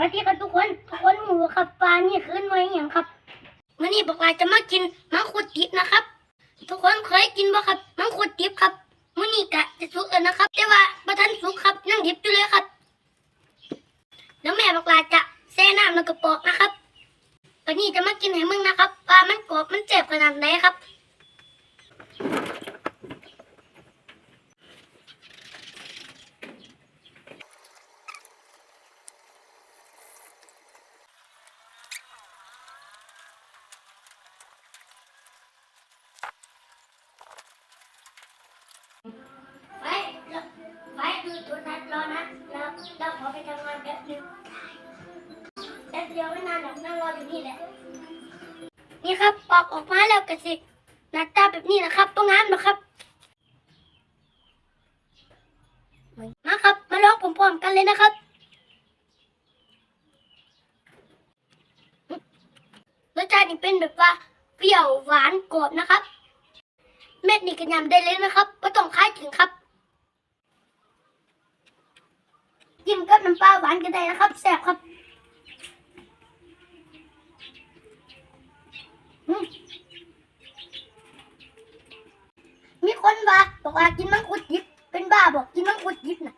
วัสดีครับทุกคนทุกคนหมูครับปลานี่ขึ้นมาอย่างครับวันนี้บอกว่าจะมากินมังคุดดิบนะครับ ทุกคนเคยกินบ่ครับมังคุดดิบครับวันนี้กะจะสุกแล้วนะครับ แต่ว่าประทันสุกครับยังดิบอยู่เลยครับ แล้วแม่บอกว่าจะแช่น้ำแล้วก็ปอกนะครับวันนี้จะมากินให้มึงนะครับปลามันกรอบมันเจ็บขนาดไหนครับ ไว้แล้วไว้ดูตัวนัดรอนะ แล้วเราขอ ไปทำงานแป๊บนึงแป๊บเดียวไม่นานหรอกนั่งรออยู่นี่แหละ นี่ครับปอกออกมาแล้วกระสิหน้าตาแบบนี้นะครับต้องงามนะครับ มาครับ มาลองพร้อมๆกันเลยนะครับรสชาตินี่เป็นแบบว่าเปรี้ยวหวานกรอบนะครับ เม็ดนี่ก็ยำได้เลยนะครับไม่ต้องคายถึงครับจิ้มกับ น้ำปลาหวานก็ได้นะครับแซ่บครับมีคนว่าบอกว่ากินมังคุดยิบเป็นบ้าบอกกินมังคุดยิบนะ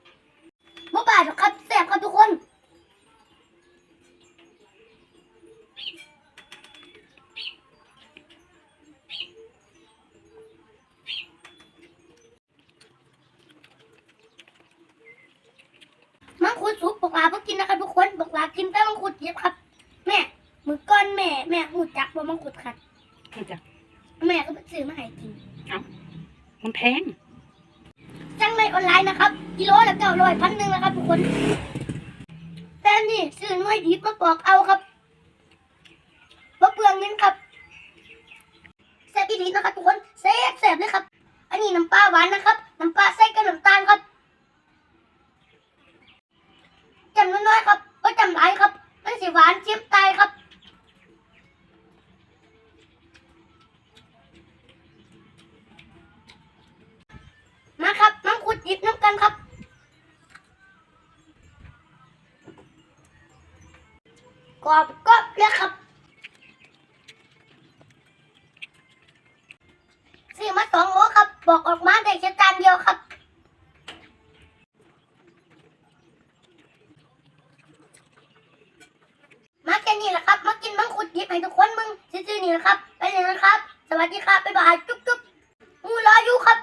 ดสุกบอกลาเพิ่งกินนะครับทุกคนบอกลากินแต่มังคุดเย็บครับ แม่มือก้อนแม่ แม่หูจักว่ามังคุดขัดมันจะแม่ก็ไปซื้อมาให้กินมันแพงสั่งในออนไลน์นะครับกิโลละเก้าร้อยพันหนึ่งนะครับทุกคนแต่นี่ซื้อหน่วยดิบมาปอกเอาครับบ่เปลืองเงินครับแซ่บอีหลีนะครับทุกคนแซ่บแซ่บเลยครับ อันนี้น้ำปลาหวานนะครับ น้ำปลาใส่กับน้ำตาลครับจำน้อยๆครับก็จำหลายครับมันสิ หวานเจี๊ยบตายครับ มาครับมังคุดหยิบน้ำกันครับ กรอบก็เลยครับซื้อมาสองโลครับ บอกออกมาได้แค่จานเดียวครับ มาแค่นี้แหละครับ มากินมังคุดยิบให้ทุกคนมึงซื้อๆนี่แหละครับ ไปเลยนะครับ สวัสดีครับ บ๊ายบาย จุ๊บจุ๊บมูรออยู่ครับ